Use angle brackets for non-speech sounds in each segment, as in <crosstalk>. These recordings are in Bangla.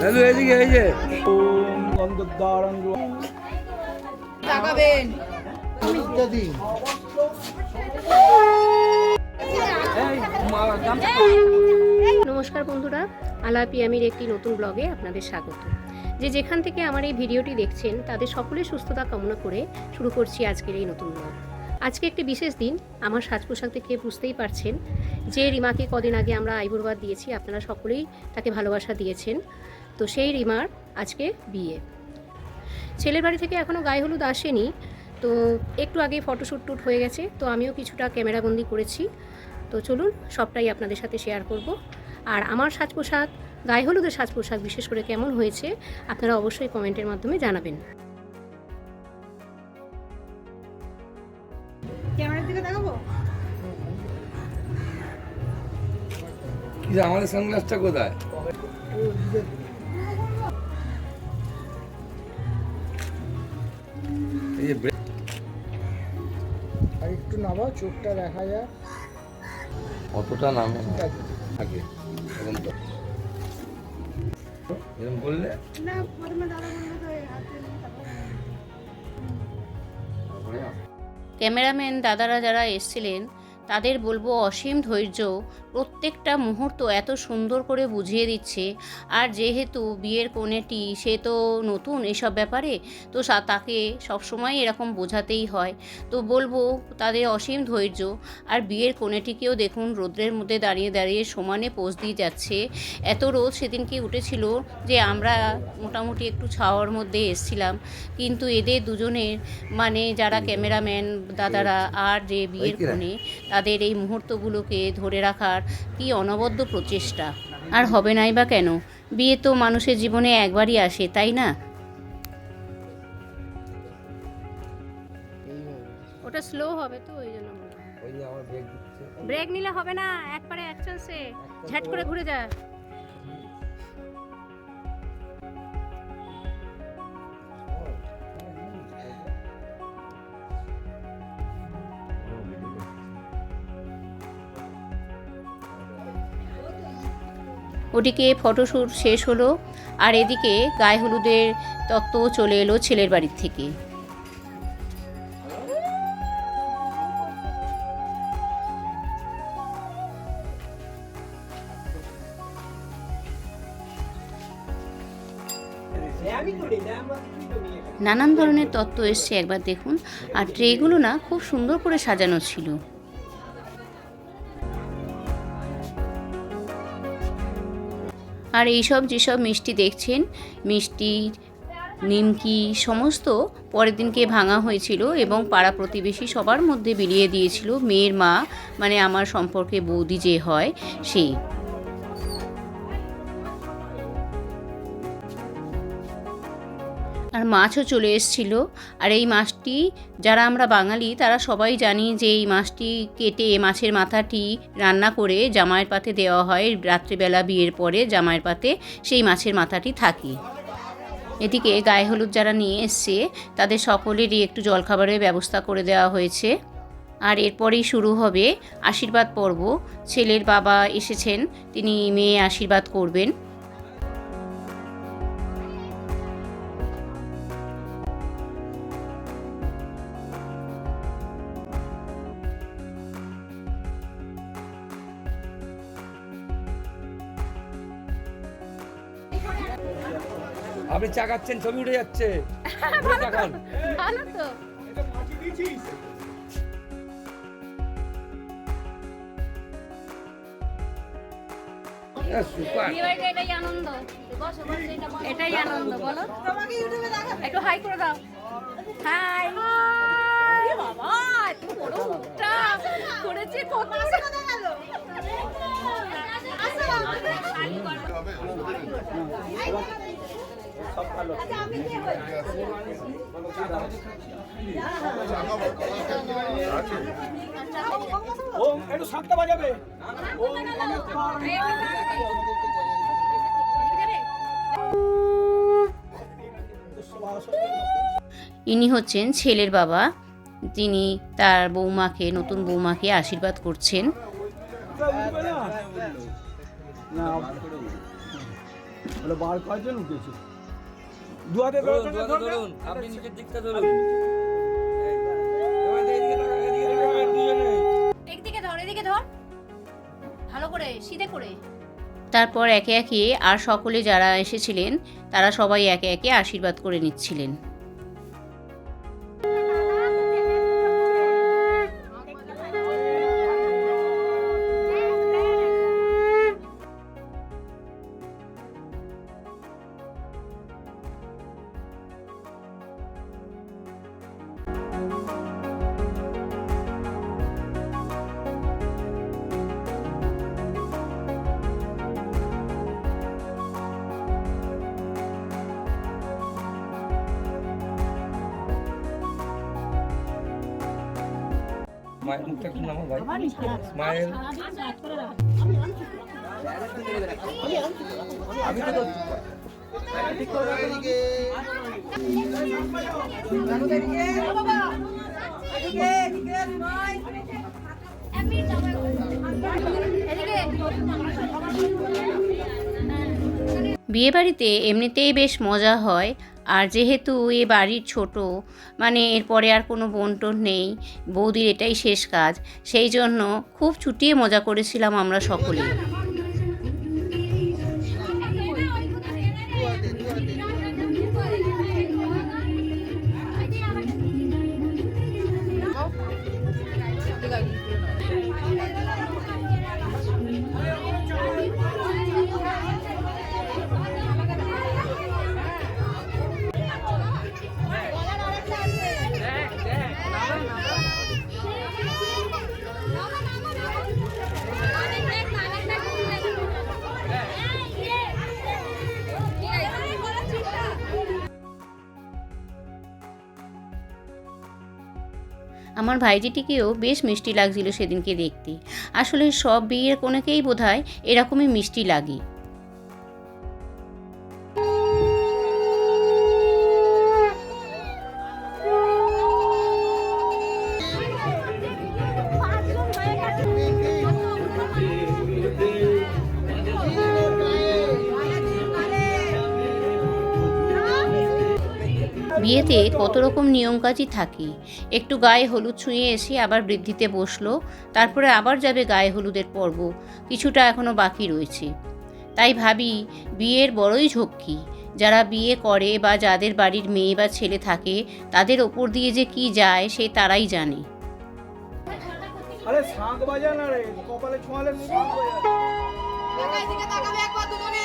লালু এদিকে এই যে। তাকাবেন। ইত্যাদি নমস্কার বন্ধুরা আলাপি আমির একটি নতুন ব্লগে আপনাদের স্বাগত। যে যেখান থেকে আমার এই ভিডিওটি দেখছেন তাদের সকলের সুস্থতা কামনা করে শুরু করছি আজকের এই নতুন ব্লগ। আজকে একটি বিশেষ দিন। আমার সাজ পোশাক দেখে বুঝতেই পারছেন যে রিমাকে কদিন আগে আমরা আইবুড়বাদ দিয়েছি, আপনারা সকলেই তাকে ভালোবাসা দিয়েছেন। তো সেই রিমার আজকে বিয়ে। ছেলের বাড়ি থেকে এখনও গায়ে হলুদ আসেনি, তো একটু আগে ফটোশ্যুট টুট হয়ে গেছে, তো আমিও কিছুটা ক্যামেরাবন্দি করেছি। তো চলুন, সবটাই আপনাদের সাথে শেয়ার করব। আর আমার সাজ পোশাক গায়ে হলুদের সাজ পোশাক বিশেষ করে কেমন হয়েছে, আপনারা অবশ্যই কমেন্টের মাধ্যমে জানাবেন। ক্যামেরার দিকে দেখাবো আমাদের সানগ্লাসটা কোথায়? এই আর একটু নামা চোখটা দেখা যায় অতটা নামে থাকে এরকম তো। এরকম করলে? না ক্যামেরাম্যান দাদারা যারা এসছিলেন তাদের বলব অসীম ধৈর্য প্রত্যেকটা মুহূর্ত এত সুন্দর করে বুঝিয়ে দিচ্ছে। আর যেহেতু বিয়ের কোণেটি সে তো নতুন এসব ব্যাপারে তো তাকে সবসময় এরকম বোঝাতেই হয়। তো বলব তাদের অসীম ধৈর্য। আর বিয়ের কোণেটিকেও দেখুন রোদ্রের মধ্যে দাঁড়িয়ে দাঁড়িয়ে সমানে পোজ দিয়ে যাচ্ছে। এত রোদ সেদিনকে উঠেছিল যে আমরা মোটামুটি একটু ছাওয়ার মধ্যে এসছিলাম। কিন্তু এদের দুজনের মানে যারা ক্যামেরাম্যান দাদারা আর যে বিয়ের? কোণে তাদের এই মুহূর্তগুলোকে ধরে রাখার কি অনবদ্য প্রচেষ্টা। আর হবে নাই বা কেন? বিয়ে তো মানুষের জীবনে একবারই আসে তাই না? ওটা স্লো হবে তো ওই জন্য ওই আমার ব্রেক দিচ্ছে। ব্রেক নিলে হবে না একবারে এক সে ঝাট করে ঘুরে যা। ওদিকে ফটোশ্যুট শেষ হলো, আর এদিকে গায়ে হলুদের তত্ত্ব চলে এলো ছেলের বাড়ির থেকে। নানান ধরনের তত্ত্ব এসছে, একবার দেখুন। আর ট্রেগুলো না খুব সুন্দর করে সাজানো ছিল। আর এইসব যেসব মিষ্টি দেখছেন, মিষ্টি, নিমকি, সমস্ত পরের দিনকে ভাঙা হয়েছিল এবং পাড়া প্রতিবেশী সবার মধ্যে বিলিয়ে দিয়েছিল, মেয়ের মা মানে আমার সম্পর্কে বৌদি যে হয়, সেই। মাছও চলে এসেছিল। আর এই মাছটি যারা আমরা বাঙালি, তারা সবাই জানি যে এই মাছটি কেটে মাছের মাথাটি রান্না করে জামাইয়ের পাতে দেওয়া হয়। রাত্রিবেলা, বিয়ের পরে জামাইয়ের পাতে সেই মাছের মাথাটি থাকে। এদিকে গায়ে হলুদ যারা নিয়ে এসছে, তাদের সকলেরই একটু জলখাবারের ব্যবস্থা করে দেওয়া হয়েছে। আর এরপরেই শুরু হবে আশীর্বাদ পর্ব। ছেলের বাবা এসেছেন, তিনি মেয়ে আশীর্বাদ করবেন। আপনি চাকাচ্ছেন ছবি উঠে যাচ্ছে। <laughs> ঘুরে ভালো তো এটাই আনন্দ। এটাই আনন্দ বলো। তোমাকে ইউটিউবে দেখা একটু হাই করে দাও। হাই। বাবা এত বড় মুখটা। করেছে কত দেখা গেল আচ্ছা আমি কে হই ওম একটু শাঁখটা বাজাবে। ইনি হচ্ছেন ছেলের বাবা। তিনি তার বৌমাকে নতুন বৌমাকে আশীর্বাদ করছেন। বার উঠেছে। দু হাতে ধরুন। আপনি দিকটা ধরুন। একদিকে ধর এদিকে ধর। ভালো করে সিধে করে। তারপর একে একে আর সকলে যারা এসেছিলেন তারা সবাই একে একে আশীর্বাদ করে নিচ্ছিলেন। মায়ের মুখটা একটু নামো ভাই? স্মাইল। বিয়েবাড়িতে এমনিতেই বেশ মজা হয়। আর যেহেতু এ বাড়ির ছোট মানে এরপরে আর কোনো বন্টন নেই, বৌদির এটাই শেষ কাজ। সেই জন্য খুব ছুটিয়ে মজা করেছিলাম আমরা সকলে আমার ভাইজিটিকেও বেশ মিষ্টি লাগছিল সেদিনকে দেখতে। আসলে সব বিয়ের কোনোকেই বোধ এরকমই মিষ্টি লাগে। বিয়েতে কত রকম নিয়মকাজই থাকে। একটু গায়ে হলুদ ছুঁয়ে এসে আবার বৃদ্ধিতে বসল তারপরে আবার যাবে গায়ে হলুদের পর্ব কিছুটা এখনও বাকি রয়েছে। তাই ভাবি বিয়ের বড়ই ঝক্কি। যারা বিয়ে করে বা যাদের বাড়ির মেয়ে বা ছেলে থাকে তাদের ওপর দিয়ে যে কি যায় সে তারাই জানে। আরে শাঁখ বাজা না রে কপালে ছোঁয়ালে শাঁখ বাজা একবার দুজনে।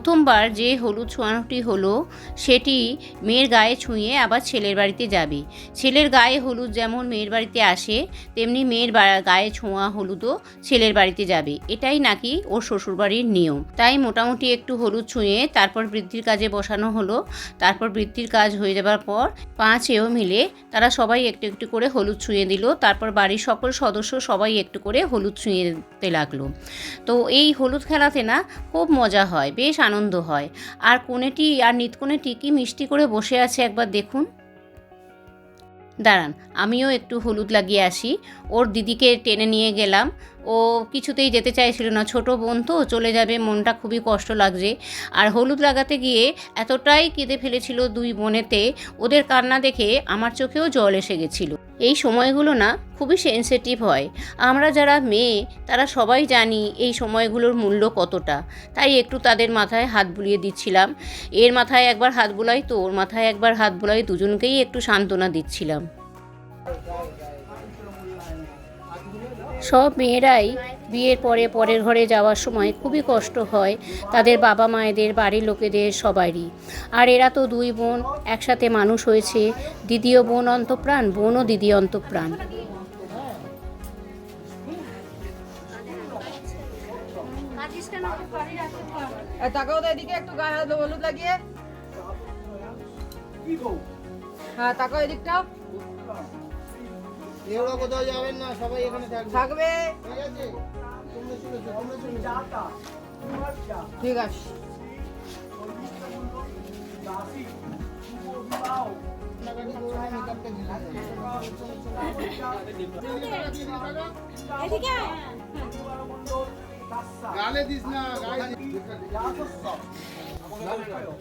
প্রথমবার যে হলুদ ছোঁয়ানোটি হলো, সেটি মেয়ের গায়ে ছুঁয়ে আবার ছেলের বাড়িতে যাবে। ছেলের গায়ে হলুদ যেমন মেয়ের বাড়িতে আসে, তেমনি মেয়ের গায়ে ছোঁয়া হলুদও ছেলের বাড়িতে যাবে। এটাই নাকি ওর শ্বশুরবাড়ির নিয়ম। তাই মোটামুটি একটু হলুদ ছুঁয়ে তারপর বৃদ্ধির কাজে বসানো হলো। তারপর বৃদ্ধির কাজ হয়ে যাবার পর পাঁচ পাঁচেও মিলে তারা সবাই একটু একটু করে হলুদ ছুঁয়ে দিল। তারপর বাড়ির সকল সদস্য সবাই একটু করে হলুদ ছুঁয়ে দিতে লাগল। তো এই হলুদ খেলাতে না খুব মজা হয়। বেশ আনন্দ হয়। আর কোনেটি আর নিতকোনেটি কি মিষ্টি করে বসে আছে একবার দেখুন। দাঁড়ান, আমিও একটু হলুদ লাগিয়ে আসি। ওর দিদিকে টেনে নিয়ে গেলাম। ও কিছুতেই যেতে চাইছিল না। ছোট বোন তো, চলে যাবে, মনটা খুবই কষ্ট লাগছে। আর হলুদ লাগাতে গিয়ে এতটাই কেঁদে ফেলেছিল দুই বোনেতে, ওদের কান্না দেখে আমার চোখেও জল এসে গেছিল। এই সময়গুলো না, খুবই সেনসিটিভ হয়। আমরা যারা মেয়ে, তারা সবাই জানি এই সময়গুলোর মূল্য কতটা। তাই একটু তাদের মাথায় হাত বুলিয়ে দিচ্ছিলাম। এর মাথায় একবার হাত বুলাই তো ওর মাথায় একবার হাত বুলাই, দুজনকেই একটু সান্ত্বনা দিচ্ছিলাম। সব মেয়েরাই বিয়ের পরে পরের ঘরে যাওয়ার সময় খুবই কষ্ট হয় তাদের বাবা মায়েদের, বাড়ির লোকেদের সবারই। আর এরা তো দুই বোন, একসাথে মানুষ হয়েছে। দিদিও বোন অন্তপ্রাণ, বোনও দিদি অন্তপ্রাণ। লাগিয়ে। হ্যাঁ তাকাও এদিকটাও। এগুলো কোথাও যাবেন না সবাই এখানে থাকবে। থাকবে? ঠিক আছে? তোমরা চলে যাও তোমরা চলে যাও। ঠিক আছে।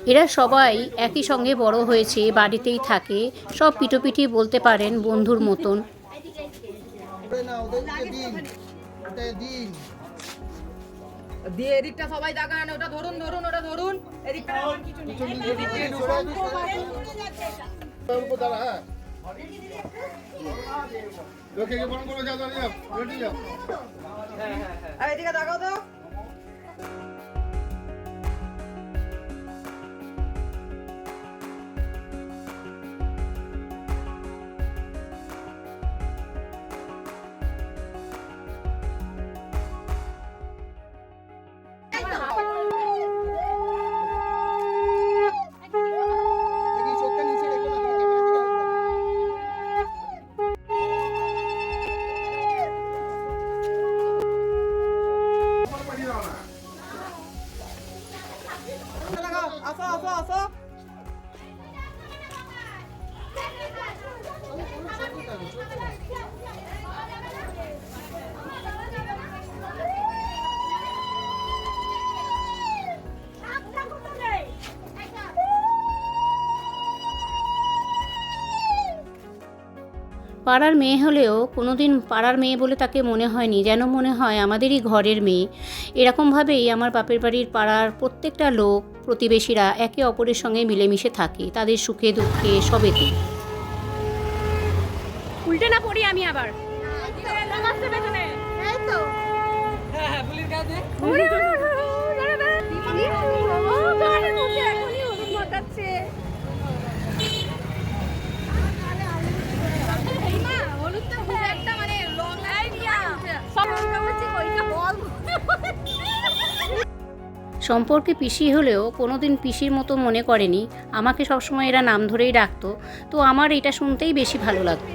এরা সবাই একই সঙ্গে বড় হয়েছে বাড়িতেই থাকে। সব পিটোপিটি বলতে পারেন বন্ধুর মতন। দিন ওটা দিন দিয়ে এদিকটা সবাই দেখান ওটা ধরুন ধরুন ওটা ধরুন। এদিকটা কিছু নেই। এদিকে দেখাও তো। পাড়ার মেয়ে হলেও কোনোদিন পাড়ার মেয়ে বলে তাকে মনে হয়নি যেন মনে হয় আমাদেরই ঘরের মেয়ে এরকমভাবেই আমার বাপের বাড়ির পাড়ার প্রত্যেকটা লোক প্রতিবেশীরা একে অপরের সঙ্গে মিলেমিশে থাকে তাদের সুখে দুঃখে সবেতে উল্টে না পড়ি আমি আবার সম্পর্কে পিসি হলেও কোনোদিন পিসির মতো মনে করেনি। আমাকে সবসময় এরা নাম ধরেই ডাকতো। তো আমার এটা শুনতেই বেশি ভালো লাগতো।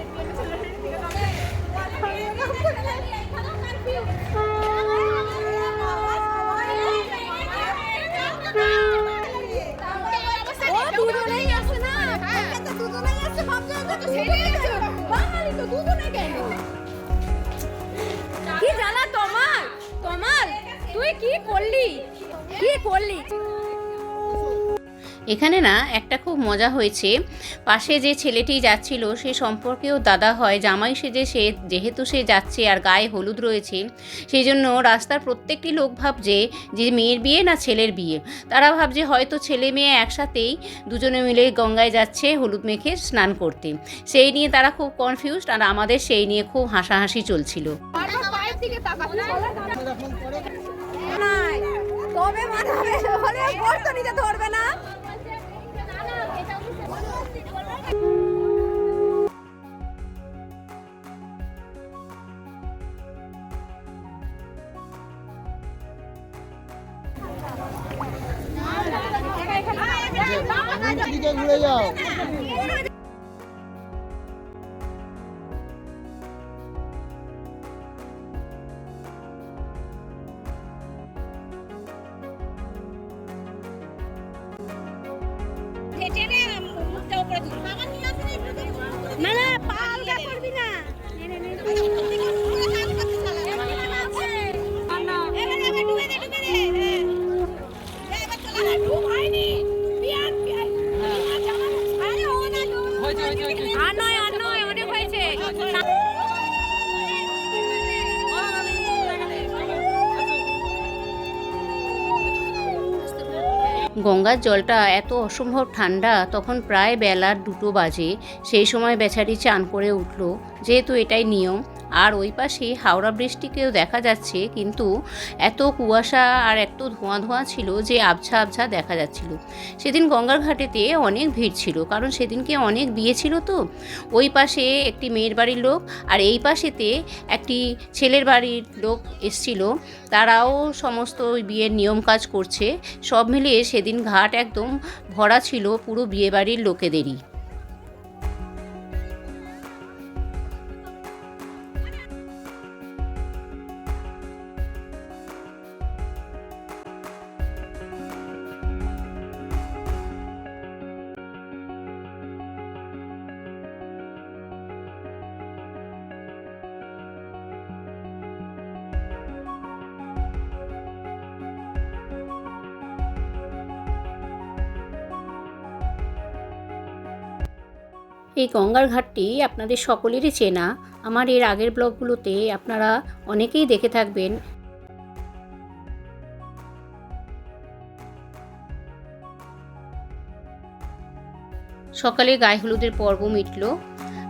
কেন কি জ্বালা তোমার তোমার তুই কি করলি? কি করলি? এখানে না একটা খুব মজা হয়েছে। পাশে যে ছেলেটি যাচ্ছিল সে সম্পর্কেও দাদা হয় জামাই সেজে সে যেহেতু সে যাচ্ছে আর গায়ে হলুদ রয়েছে সেই জন্য রাস্তার প্রত্যেকটি লোক ভাবছে যে মেয়ের বিয়ে না ছেলের বিয়ে। তারা ভাবছে হয়তো ছেলে মেয়ে একসাথেই দুজনে মিলে গঙ্গায় যাচ্ছে হলুদ মেখে স্নান করতে। সেই নিয়ে তারা খুব কনফিউজড আর আমাদের সেই নিয়ে খুব হাসাহাসি চলছিল। তবে মাথাবে হলে বর্তনীতে ধরবে না দিকে ঘুরে যাও গঙ্গার জলটা এত অসম্ভব ঠান্ডা, তখন প্রায় বেলার দুটো বাজে। সেই সময় বেচারি চান করে উঠল, যেহেতু এটাই নিয়ম আর ওই পাশে হাওড়া বৃষ্টিকেও দেখা যাচ্ছে, কিন্তু এত কুয়াশা আর এত ধোঁয়া ধোঁয়া ছিল যে আবছা আবছা দেখা যাচ্ছিল। সেদিন গঙ্গার ঘাটেতে অনেক ভিড় ছিল, কারণ সেদিনকে অনেক বিয়ে ছিল তো। ওই পাশে একটি মেয়ের বাড়ির লোক আর এই পাশেতে একটি ছেলের বাড়ির লোক এসছিল। তারাও সমস্ত ওই বিয়ের নিয়ম কাজ করছে। সব মিলিয়ে সেদিন ঘাট একদম ভরা ছিল, পুরো বিয়েবাড়ির লোকেদেরই। এই গঙ্গার ঘাটটি আপনাদের সকলেরই চেনা। আমার এর আগের ব্লগগুলোতে আপনারা অনেকেই দেখে থাকবেন। সকালে গায়ে হলুদের পর্ব মিটল।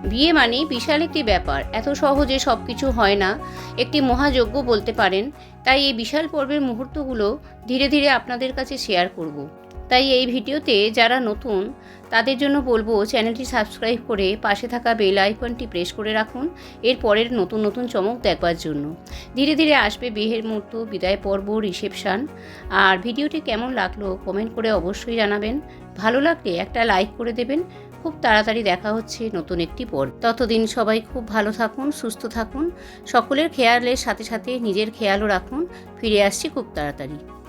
বিয়ে মানে বিশাল একটি ব্যাপার। এত সহজে সব কিছু হয় না। একটি মহাযজ্ঞ বলতে পারেন। তাই এই বিশাল পর্বের মুহূর্তগুলো ধীরে ধীরে আপনাদের কাছে শেয়ার করব। তাই এই ভিডিওতে যারা নতুন, তাদের জন্য বলব চ্যানেলটি সাবস্ক্রাইব করে পাশে থাকা বেল আইকনটি প্রেস করে রাখুন। এর পরের নতুন নতুন চমক দেখবার জন্য। ধীরে ধীরে আসবে বিয়ের মুহূর্ত, বিদায় পর্ব রিসেপশান আর ভিডিওটি কেমন লাগল কমেন্ট করে অবশ্যই জানাবেন। ভালো লাগলে একটা লাইক করে দেবেন। খুব তাড়াতাড়ি দেখা হচ্ছে নতুন একটি পর্ব। ততদিন সবাই খুব ভালো থাকুন, সুস্থ থাকুন। সকলের খেয়ালের সাথে সাথে নিজের খেয়ালও রাখুন। ফিরে আসছি খুব তাড়াতাড়ি।